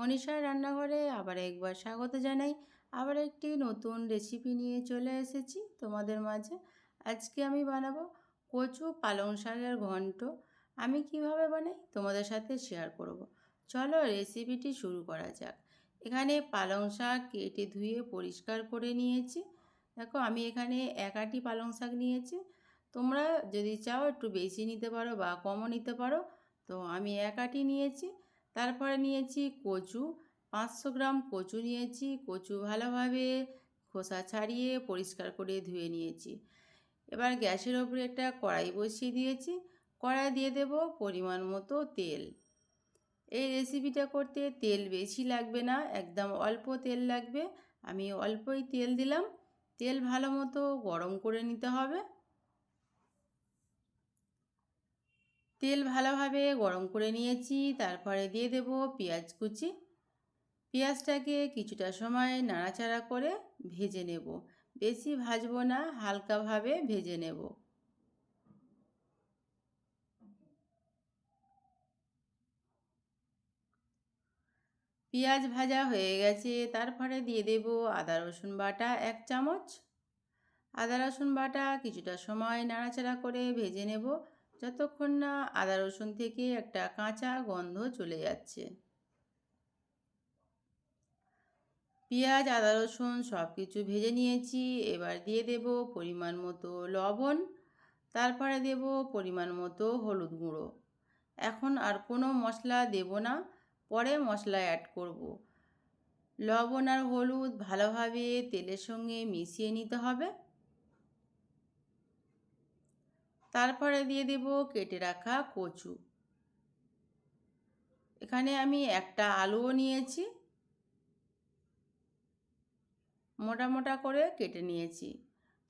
মনীষার রান্নাঘরে আবার একবার স্বাগত জানাই। আবার একটি নতুন রেসিপি নিয়ে চলে এসেছি তোমাদের মাঝে। আজকে আমি বানাবো কচু পালং শাকের ঘন্ট। আমি কীভাবে বানাই তোমাদের সাথে শেয়ার করব। চলো রেসিপিটি শুরু করা যাক। এখানে পালং শাক কেটে ধুয়ে পরিষ্কার করে নিয়েছি। দেখো আমি এখানে এক আটি পালং শাক নিয়েছি। তোমরা যদি চাও একটু বেশি নিতে পারো বা কমও নিতে পারো। তো আমি এক আটি নিয়েছি। তারপরে নিয়েছি কচু, পাঁচশো গ্রাম কচু নিয়েছি, কচু ভালোভাবে খোসা ছাড়িয়ে পরিষ্কার করে ধুয়ে নিয়েছি। এবার গ্যাসের ওপরে একটা কড়াই বসিয়ে দিয়েছি, কড়াই দিয়ে দেব পরিমাণ মতো তেল। এই রেসিপিটা করতে তেল বেশি লাগবে না, একদম অল্প তেল লাগবে। আমি অল্পই তেল দিলাম, তেল ভালো মতো গরম করে নিতে হবে। তেল ভালোভাবে গরম করে নিয়েছি, তারপরে দিয়ে দেব পেঁয়াজ কুচি। পেঁয়াজটাকে কিছুটা সময় নাড়াচাড়া করে ভেজে নেব। বেশি ভাজবো না, হালকাভাবে ভেজে নেব। পেঁয়াজ ভাজা হয়ে গেছে, তারপরে দিয়ে দেব আদা, রসুন বাটা এক চামচ। আদা, রসুন বাটা কিছুটা সময় নাড়াচাড়া করে ভেজে নেব। যতক্ষণ না আদা রসুন থেকে একটা কাঁচা গন্ধ চলে যাচ্ছে। পেঁয়াজ, আদা রসুন সব কিছু ভেজে নিয়েছি, এবার দিয়ে দেব পরিমাণ মতো লবণ, তারপরে দেব পরিমাণ মতো হলুদ গুঁড়ো। এখন আর কোনো মশলা দেব না, পরে মশলা অ্যাড করব। লবণ আর হলুদ ভালোভাবে তেলের সঙ্গে মিশিয়ে নিতে হবে। তারপরে দিয়ে দেব কেটে রাখা কচু। এখানে আমি একটা আলুও নিয়েছি। মোটা মোটা করে কেটে নিয়েছি।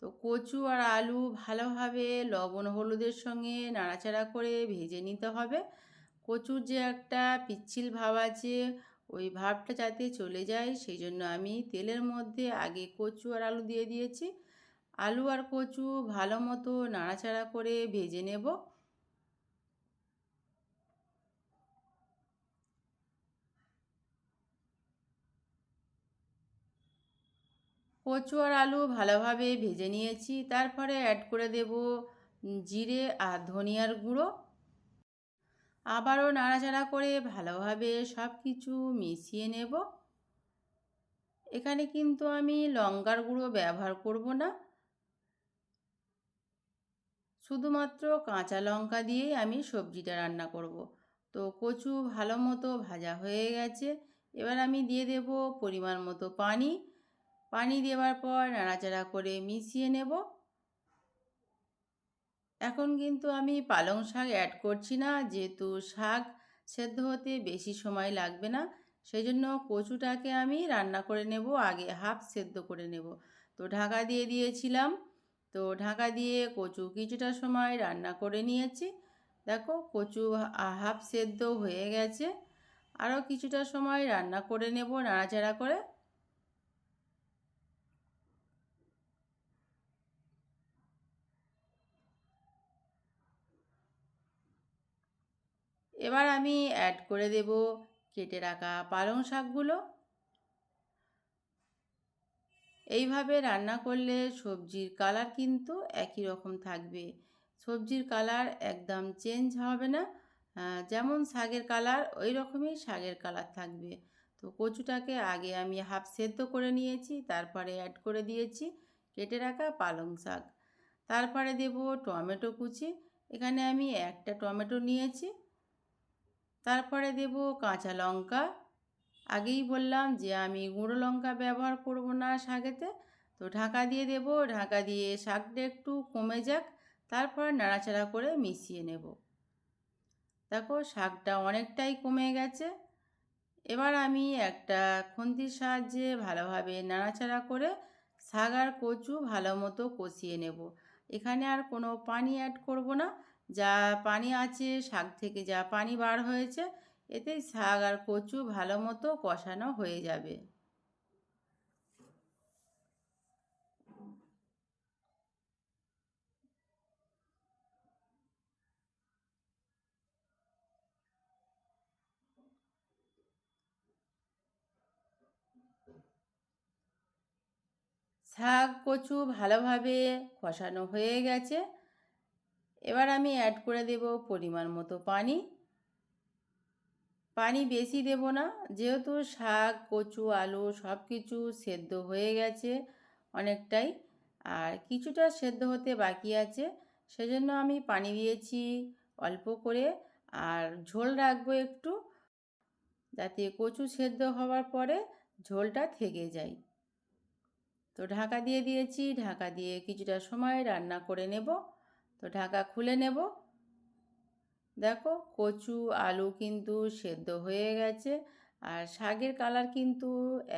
তো কচু আর আলু ভালোভাবে লবণ হলুদের সঙ্গে নাড়াচাড়া করে ভেজে নিতে হবে। কচুর যে একটা পিচ্ছিল ভাব আছে, ওই ভাবটা যাতে চলে যায়, সেই জন্য আমি তেলের মধ্যে আগে কচু আর আলু দিয়ে দিয়েছি। আলু আর কচু ভালো মতো নাড়াচাড়া করে ভেজে নেব। কচু আর আলু ভালোভাবে ভেজে নিয়েছি, তারপরে অ্যাড করে দেব জিরে আর ধনিয়ার গুঁড়ো। আবারও নাড়াচাড়া করে ভালোভাবে সব কিছু মিশিয়ে নেব। এখানে কিন্তু আমি লঙ্কার গুঁড়ো ব্যবহার করব না। শুধুমাত্র কাঁচা লঙ্কা দিয়েই আমি সবজিটা রান্না করব। তো কচু ভালো মতো ভাজা হয়ে গেছে। এবার আমি দিয়ে দেব পরিমাণ মতো পানি। পানি দেওয়ার পর নাড়াচাড়া করে মিশিয়ে নেব। এখন কিন্তু আমি পালং শাক অ্যাড করছি না, যেহেতু শাক সেদ্ধ হতে বেশি সময় লাগবে না সেই জন্য কচুটাকে আমি রান্না করে নেব, আগে হাফ সেদ্ধ করে নেব। তো ঢাকা দিয়ে দিয়েছিলাম। তো ঢাকা দিয়ে কচু কিছুটা সময় রান্না করে নিয়েছি। দেখো কচু হাফ সেদ্ধ হয়ে গেছে। আরও কিছুটা সময় রান্না করে নেব নাড়াচাড়া করে। এবার আমি অ্যাড করে দেব কেটে রাখা পালং শাকগুলো। এইভাবে রান্না করলে সবজির কালার কিন্তু একই রকম থাকবে। সবজির কালার একদম চেঞ্জ হবে না। যেমন শাকের কালার, ওই রকমই শাকের কালার থাকবে। তো কচুটাকে আগে আমি হাফ সেদ্ধ করে নিয়েছি, তারপরে অ্যাড করে দিয়েছি, কেটে রাখা পালং শাক। তারপরে দেব টমেটো কুচি, এখানে আমি একটা টমেটো নিয়েছি। তারপরে দেব কাঁচা লঙ্কা আগেই বললাম যে আমি গুঁড়ো লঙ্কা ব্যবহার করব না শাকেতে। তো ঢাকা দিয়ে দেব, ঢাকা দিয়ে শাকটা একটু কমে যাক, তারপর নাড়াচাড়া করে মিশিয়ে নেব। দেখো শাকটা অনেকটাই কমে গেছে। এবার আমি একটা খুন্তির সাহায্যে ভালোভাবে নাড়াচাড়া করে শাক আর কচু ভালো মতো কষিয়ে নেব। এখানে আর কোনো পানি অ্যাড করব না। যা পানি আছে, শাক থেকে যা পানি বার হয়েছে এতে শাক আর কচু ভালো মতো কষানো হয়ে যাবে। শাক, কচু ভালোভাবে কষানো হয়ে গেছে। এবার আমি অ্যাড করে দেব পরিমাণ মতো পানি। পানি বেশি দেব না। যেহেতু শাক, কচু, আলু সব কিছু সেদ্ধ হয়ে গেছে অনেকটাই। আর কিছুটা সেদ্ধ হতে বাকি আছে, সেজন্য আমি পানি দিয়েছি অল্প করে। আর ঝোল রাখব একটু, যাতে কচু সেদ্ধ হওয়ার পরে ঝোলটা থেকে যায়। তো ঢাকা দিয়ে দিয়েছি, ঢাকা দিয়ে কিছুটা সময় রান্না করে নেব। তো ঢাকা খুলে নেব। দেখো কচু, আলু কিন্তু সেদ্ধ হয়ে গেছে আর শাকের কালার কিন্তু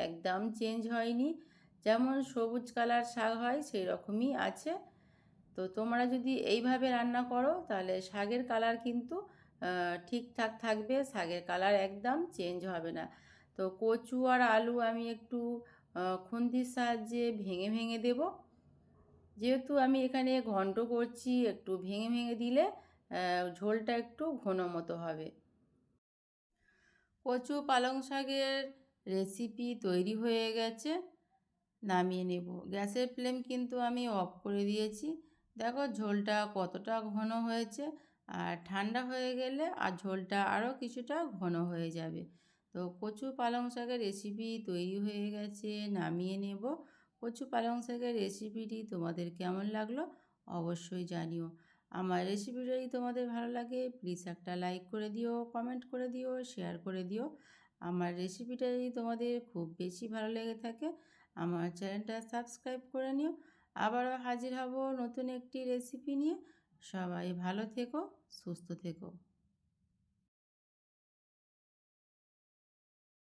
একদম চেঞ্জ হয়নি। যেমন সবুজ কালার শাক হয় সেই রকমই আছে। তো তোমরা যদি এইভাবে রান্না করো তাহলে শাকের কালার কিন্তু ঠিকঠাক থাকবে, শাকের কালার একদম চেঞ্জ হবে না। তো কচু আর আলু আমি একটু খুন্তির সাহায্যে ভেঙে ভেঙে দেব। যেহেতু আমি এখানে ঘন্ট করছি, একটু ভেঙে ভেঙে দিলে ঝোলটা একটু ঘন মতো হবে। কচু পালং শাকের রেসিপি তৈরি হয়ে গেছে, নামিয়ে নেব। গ্যাসের ফ্লেম কিন্তু আমি অফ করে দিয়েছি। দেখো ঝোলটা কতটা ঘন হয়েছে, আর ঠান্ডা হয়ে গেলে আর ঝোলটা আরও কিছুটা ঘন হয়ে যাবে। তো কচু পালং শাকের রেসিপি তৈরি হয়ে গেছে, নামিয়ে নেব। কচু পালং শাকের রেসিপিটি তোমাদের কেমন লাগল অবশ্যই জানিও। আমার রেসিপি যদি তোমাদের ভালো লাগে প্লিজ একটা লাইক করে দিও কমেন্ট করে দিও শেয়ার করে দিও। আমার রেসিপিটা যদি তোমাদের খুব বেশি ভালো লেগে থাকে, আমার চ্যানেলটা সাবস্ক্রাইব করে নিও। আবারও হাজির হব নতুন একটি রেসিপি নিয়ে। সবাই ভালো থেকো, সুস্থ থেকো।